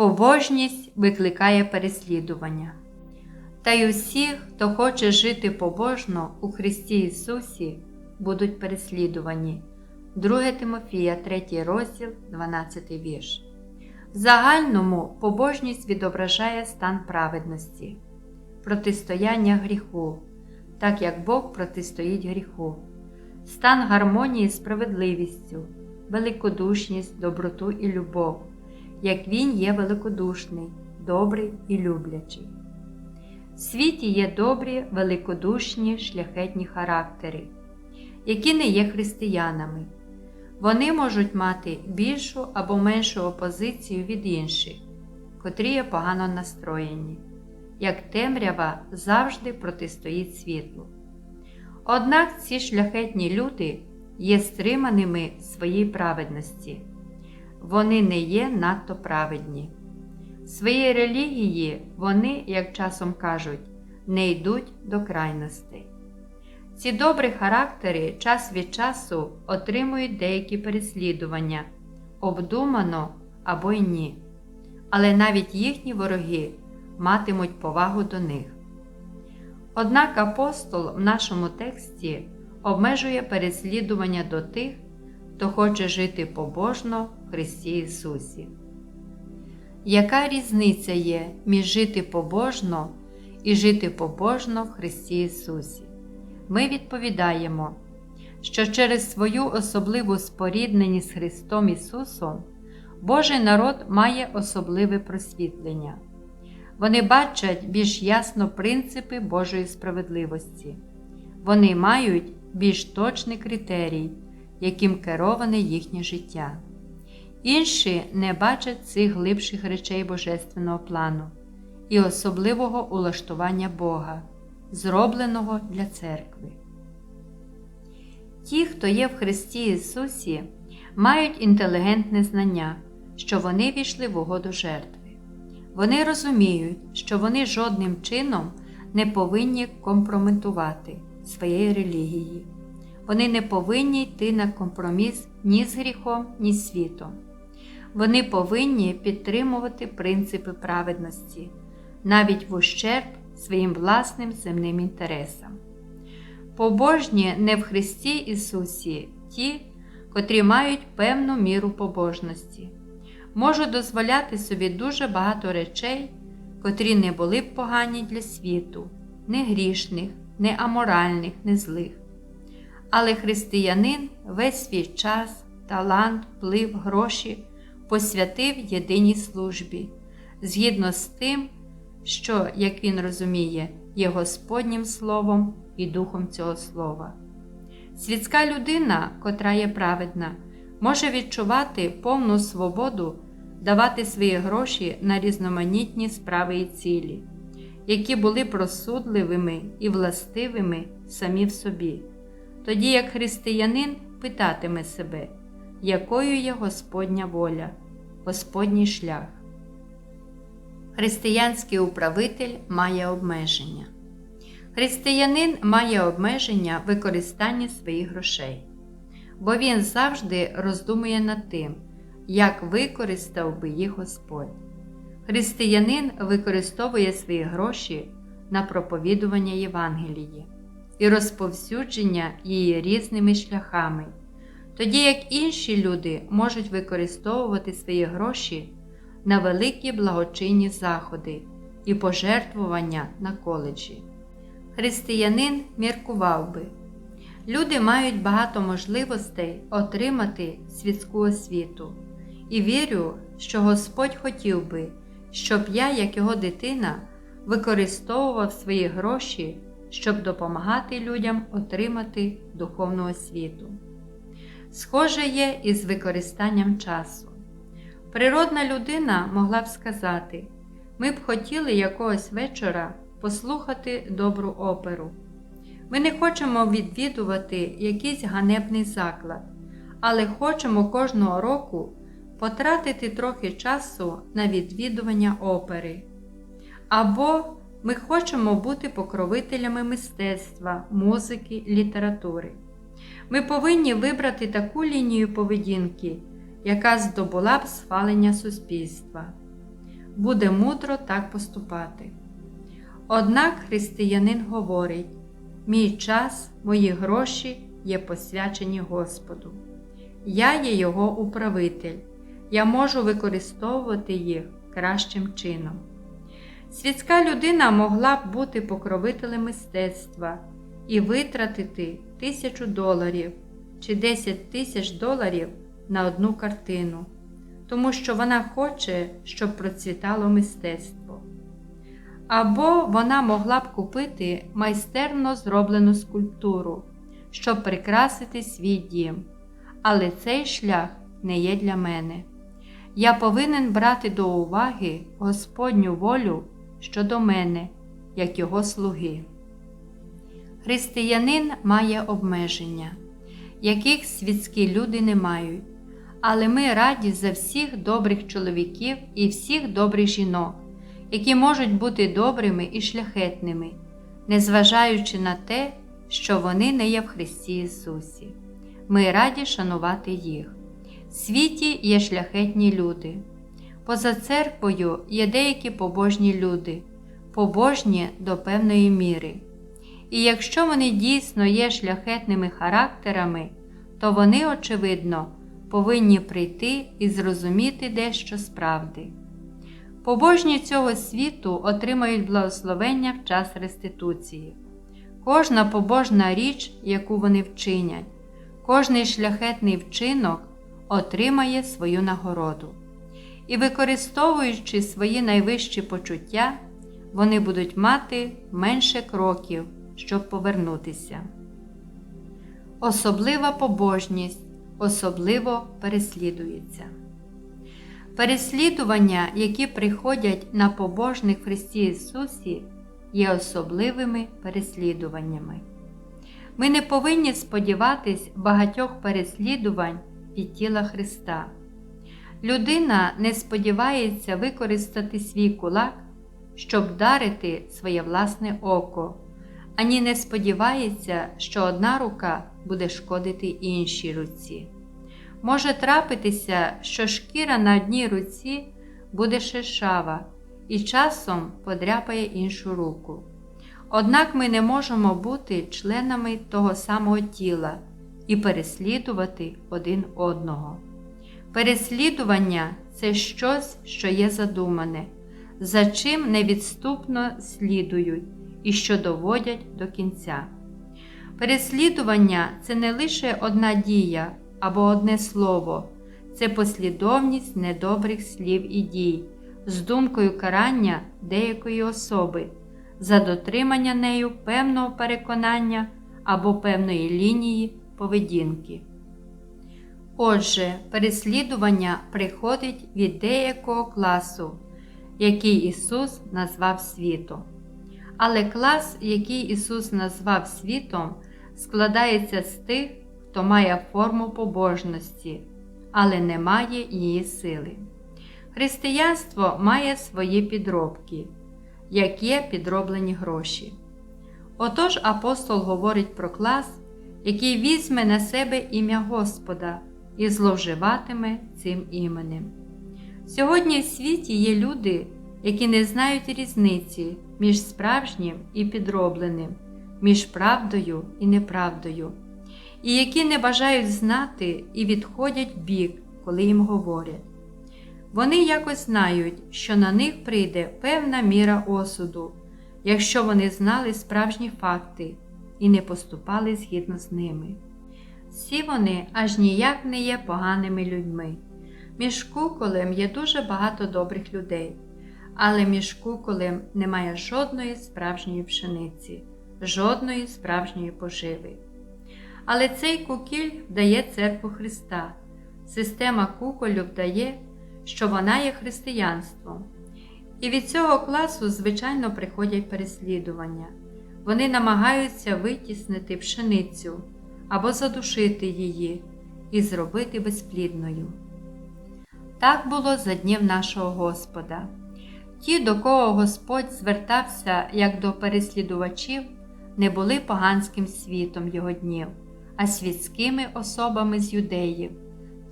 Побожність викликає переслідування. Та й усі, хто хоче жити побожно у Христі Ісусі, будуть переслідувані. 2 Тимофія, 3 розділ, 12 вірш. В загальному побожність відображає стан праведності, протистояння гріху, так як Бог протистоїть гріху, стан гармонії з справедливістю, великодушність, доброту і любов, як Він є великодушний, добрий і люблячий. В світі є добрі, великодушні, шляхетні характери, які не є християнами. Вони можуть мати більшу або меншу опозицію від інших, котрі є погано настроєні, як темрява завжди протистоїть світлу. Однак ці шляхетні люди є стриманими в своїй праведності, вони не є надто праведні. В своїй релігії вони, як часом кажуть, не йдуть до крайностей. Ці добрі характери час від часу отримують деякі переслідування, обдумано або й ні. Але навіть їхні вороги матимуть повагу до них. Однак апостол в нашому тексті обмежує переслідування до тих, хто хоче жити побожно в Христі Ісусі. Яка різниця є між жити побожно і жити побожно в Христі Ісусі? Ми відповідаємо, що через свою особливу спорідненість з Христом Ісусом Божий народ має особливе просвітлення. Вони бачать більш ясно принципи Божої справедливості. Вони мають більш точний критерій, яким кероване їхнє життя. Інші не бачать цих глибших речей Божественного плану і особливого улаштування Бога, зробленого для церкви. Ті, хто є в Христі Ісусі, мають інтелігентне знання, що вони війшли в угоду жертви. Вони розуміють, що вони жодним чином не повинні компрометувати своєї релігії. Вони не повинні йти на компроміс ні з гріхом, ні з світом. Вони повинні підтримувати принципи праведності, навіть в ущерб своїм власним земним інтересам. Побожні не в Христі Ісусі ті, котрі мають певну міру побожності, можуть дозволяти собі дуже багато речей, котрі не були б погані для світу, не грішних, не аморальних, не злих. Але християнин весь свій час, талант, вплив, гроші посвятив єдиній службі, згідно з тим, що, як він розуміє, є Господнім Словом і Духом цього Слова. Світська людина, котра є праведна, може відчувати повну свободу давати свої гроші на різноманітні справи і цілі, які були просудливими і властивими самі в собі, тоді як християнин питатиме себе, якою є Господня воля, Господній шлях. Християнський управитель має обмеження. Християнин має обмеження використання своїх грошей, бо він завжди роздумує над тим, як використав би їх Господь. Християнин використовує свої гроші на проповідування Євангелії і розповсюдження її різними шляхами, тоді як інші люди можуть використовувати свої гроші на великі благочинні заходи і пожертвування на коледжі. Християнин міркував би, люди мають багато можливостей отримати світську освіту, і вірю, що Господь хотів би, щоб я, як його дитина, використовував свої гроші, щоб допомагати людям отримати духовну освіту. Схоже є із використанням часу. Природна людина могла б сказати: ми б хотіли якогось вечора послухати добру оперу. Ми не хочемо відвідувати якийсь ганебний заклад, але хочемо кожного року потратити трохи часу на відвідування опери. Або ми хочемо бути покровителями мистецтва, музики, літератури. Ми повинні вибрати таку лінію поведінки, яка здобула б схвалення суспільства. буде мудро так поступати. Однак християнин говорить: мій час, мої гроші є посвячені Господу. Я є Його управитель, я можу використовувати їх кращим чином. Світська людина могла б бути покровителем мистецтва і витратити тисячу доларів чи 10 тисяч доларів на одну картину, тому що вона хоче, щоб процвітало мистецтво. Або вона могла б купити майстерно зроблену скульптуру, щоб прикрасити свій дім. Але цей шлях не є для мене. Я повинен брати до уваги Господню волю щодо мене, як його слуги. Християнин має обмеження, яких світські люди не мають, але ми раді за всіх добрих чоловіків і всіх добрих жінок, які можуть бути добрими і шляхетними, незважаючи на те, що вони не є в Христі Ісусі. Ми раді шанувати їх. В світі є шляхетні люди. Поза церквою є деякі побожні люди, побожні до певної міри. І якщо вони дійсно є шляхетними характерами, то вони, очевидно, повинні прийти і зрозуміти дещо справди. Побожні цього світу отримають благословення в час реституції. Кожна побожна річ, яку вони вчинять, кожний шляхетний вчинок отримає свою нагороду. І використовуючи свої найвищі почуття, вони будуть мати менше кроків, щоб повернутися. Особлива побожність особливо переслідується. Переслідування, які приходять на побожних Христі Ісусі, є особливими переслідуваннями. Ми не повинні сподіватись багатьох переслідувань від тіла Христа. Людина не сподівається використати свій кулак, щоб вдарити своє власне око, ані не сподівається, що одна рука буде шкодити іншій руці. Може трапитися, що шкіра на одній руці буде шершава і часом подряпає іншу руку. Однак ми не можемо бути членами того самого тіла і переслідувати один одного. Переслідування це щось, що є задумане, за чим невідступно слідують і що доводять до кінця. Переслідування це не лише одна дія або одне слово, це послідовність недобрих слів і дій з думкою карання деякої особи, за дотримання нею певного переконання або певної лінії поведінки. Отже, переслідування приходить від деякого класу, який Ісус назвав світом. Але клас, який Ісус назвав світом, складається з тих, хто має форму побожності, але не має її сили. Християнство має свої підробки, як є підроблені гроші. Отож апостол говорить про клас, який візьме на себе ім'я Господа і зловживатиме цим іменем. Сьогодні в світі є люди, які не знають різниці між справжнім і підробленим, між правдою і неправдою, і які не бажають знати і відходять бік, коли їм говорять. Вони якось знають, що на них прийде певна міра осуду, якщо вони знали справжні факти і не поступали згідно з ними. Всі вони аж ніяк не є поганими людьми. Між куколем є дуже багато добрих людей, але між куколем немає жодної справжньої пшениці, жодної справжньої поживи. Але цей кукіль вдає церкву Христа. Система куколю вдає, що вона є християнством. І від цього класу, звичайно, приходять переслідування. Вони намагаються витіснити пшеницю або задушити її і зробити безплідною. Так було за днів нашого Господа. Ті, до кого Господь звертався як до переслідувачів, не були поганським світом його днів, а світськими особами з юдеїв,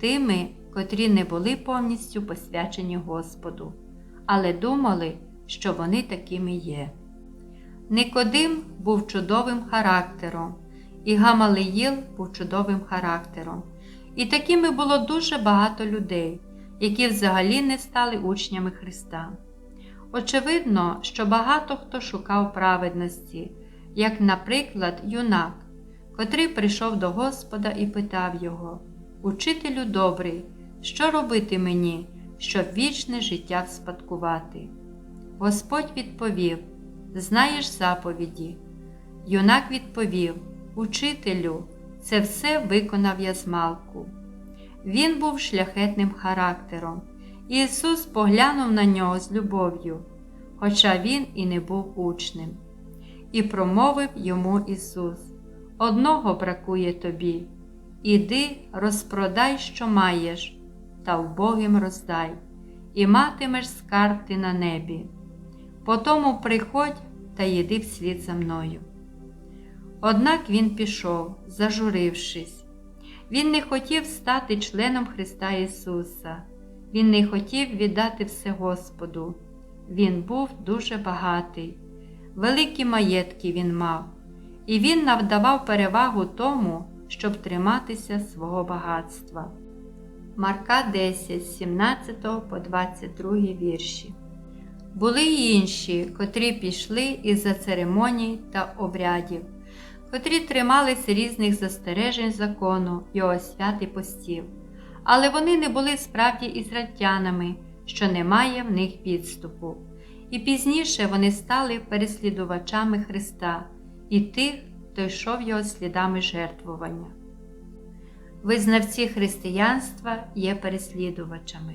тими, котрі не були повністю посвячені Господу, але думали, що вони такими є. Никодим був чудовим характером, і Гамалиїл був чудовим характером. І такими було дуже багато людей, які взагалі не стали учнями Христа. Очевидно, що багато хто шукав праведності, як, наприклад, юнак, котрий прийшов до Господа і питав його: Учителю добрий, що робити мені, щоб вічне життя вспадкувати? Господь відповів: Знаєш заповіді. Юнак відповів: Учителю, це все виконав я змалку. Він був шляхетним характером, Ісус поглянув на нього з любов'ю, хоча він і не був учнем. І промовив йому Ісус: Одного бракує тобі, іди, розпродай, що маєш, та вбогим роздай, і матимеш скарб ти на небі. Потому приходь та їди вслід за мною. Однак він пішов, зажурившись. Він не хотів стати членом Христа Ісуса, Він не хотів віддати все Господу. Він був дуже багатий, великі маєтки він мав, і він навдавав перевагу тому, щоб триматися свого багатства. Марка 10, 17 по 22 вірші. Були й інші, котрі пішли із-за церемоній та обрядів, котрі тримались різних застережень закону його свят і постів, але вони не були справді ізраїльтянами, що немає в них підступу. І пізніше вони стали переслідувачами Христа і тих, хто йшов його слідами жертвування. Визнавці християнства є переслідувачами.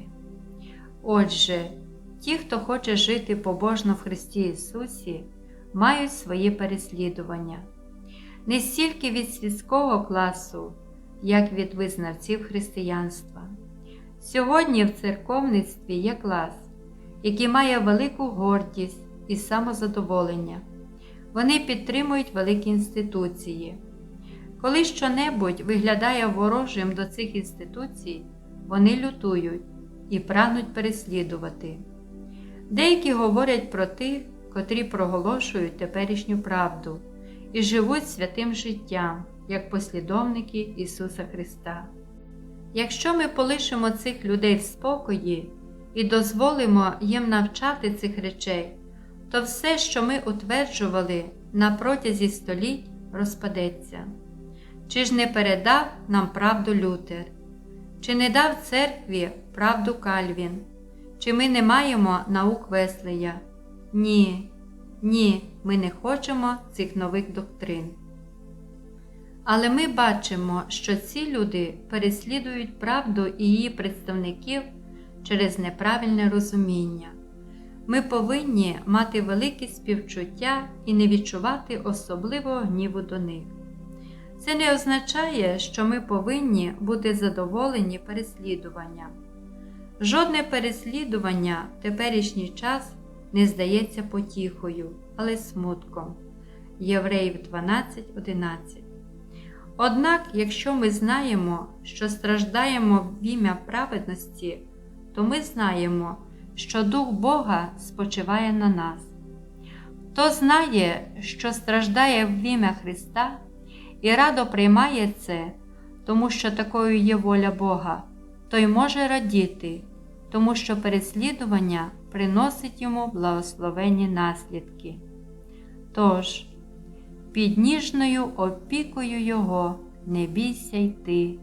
Отже, ті, хто хоче жити побожно в Христі Ісусі, мають свої переслідування, не стільки від світського класу, як від визнавців християнства. Сьогодні в церковництві є клас, який має велику гордість і самозадоволення. Вони підтримують великі інституції. Коли щонебудь виглядає ворожим до цих інституцій, вони лютують і прагнуть переслідувати. Деякі говорять про тих, котрі проголошують теперішню правду і живуть святим життям, як послідовники Ісуса Христа. Якщо ми полишимо цих людей в спокої і дозволимо їм навчати цих речей, то все, що ми утверджували на протязі століть, розпадеться. Чи ж не передав нам правду Лютер? Чи не дав церкві правду Кальвін? Чи ми не маємо наук Веслея? Ні, ні, ми не хочемо цих нових доктрин. Але ми бачимо, що ці люди переслідують правду і її представників через неправильне розуміння. Ми повинні мати велике співчуття і не відчувати особливого гніву до них. Це не означає, що ми повинні бути задоволені переслідуванням. Жодне переслідування в теперішній час не здається потіхою, але смутком. Євреїв 12.11. Однак, якщо ми знаємо, що страждаємо в ім'я праведності, то ми знаємо, що Дух Бога спочиває на нас. Хто знає, що страждає в ім'я Христа і радо приймає це, тому що такою є воля Бога, той може радіти, тому що переслідування приносить йому благословенні наслідки. Тож, під ніжною опікою Його не бійся йти,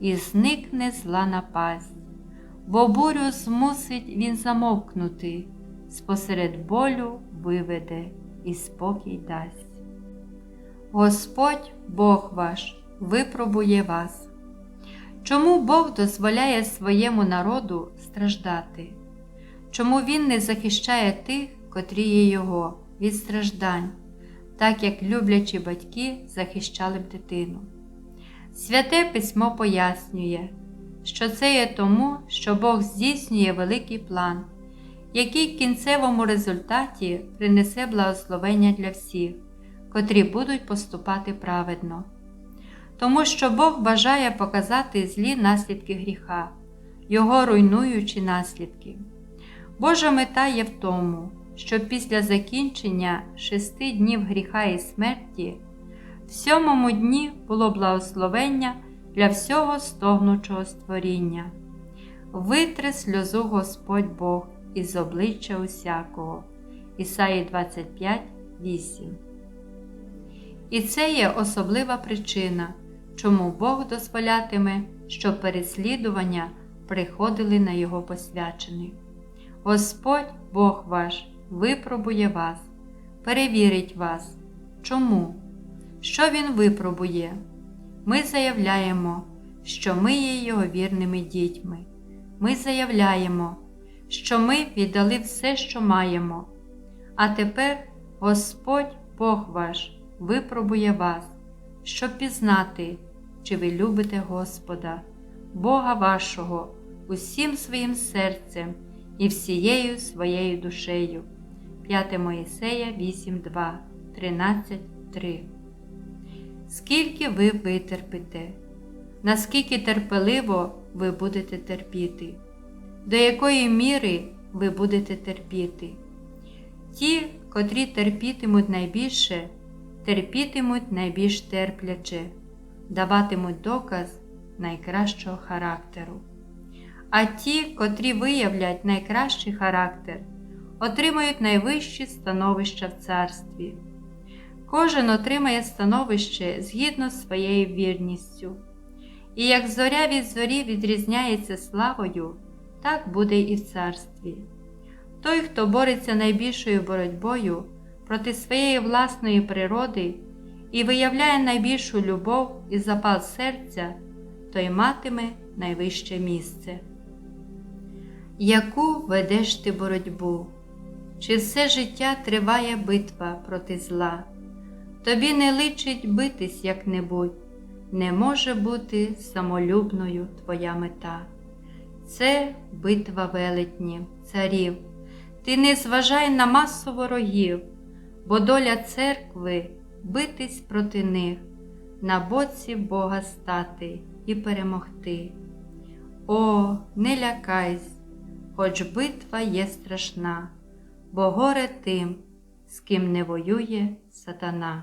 і зникне зла напасть, бо бурю змусить він замовкнути, спосеред болю виведе і спокій дасть. Господь Бог ваш випробує вас. Чому Бог дозволяє своєму народу страждати? Чому Він не захищає тих, котрі є Його, від страждань, так як люблячі батьки захищали б дитину? Святе письмо пояснює, що це є тому, що Бог здійснює великий план, який в кінцевому результаті принесе благословення для всіх, котрі будуть поступати праведно. Тому що Бог бажає показати злі наслідки гріха, Його руйнуючі наслідки. Божа мета є в тому, щоб після закінчення шести днів гріха і смерті в сьомому дні було благословення для всього стогнучого створіння. Витре сльозу Господь Бог із обличчя усякого. Ісаї 25, 8. І це є особлива причина, чому Бог дозволятиме, щоб переслідування приходили на Його посвячених. Господь Бог ваш випробує вас, перевірить вас. Чому? Що Він випробує? Ми заявляємо, що ми є Його вірними дітьми. Ми заявляємо, що ми віддали все, що маємо. А тепер Господь Бог ваш випробує вас, щоб пізнати, чи ви любите Господа, Бога вашого, усім своїм серцем і всією своєю душею. 5 Моїсея 8.2, 13.3 Скільки ви витерпите, наскільки терпеливо ви будете терпіти, до якої міри ви будете терпіти? Ті, котрі терпітимуть найбільше, терпітимуть найбільш терпляче, даватимуть доказ найкращого характеру. А ті, котрі виявлять найкращий характер, отримають найвищі становища в царстві. Кожен отримає становище згідно з своєю вірністю. І як зоря від зорі відрізняється славою, так буде і в царстві. Той, хто бореться найбільшою боротьбою проти своєї власної природи і виявляє найбільшу любов і запал серця, той матиме найвище місце. Яку ведеш ти боротьбу? Чи все життя триває битва проти зла? Тобі не личить битись як-небудь, не може бути самолюбною твоя мета. Це битва велетнів, царів. Ти не зважай на масу ворогів, бо доля церкви битись проти них, на боці Бога стати і перемогти. О, не лякайсь, хоч битва є страшна, бо горе тим, з ким не воює сатана.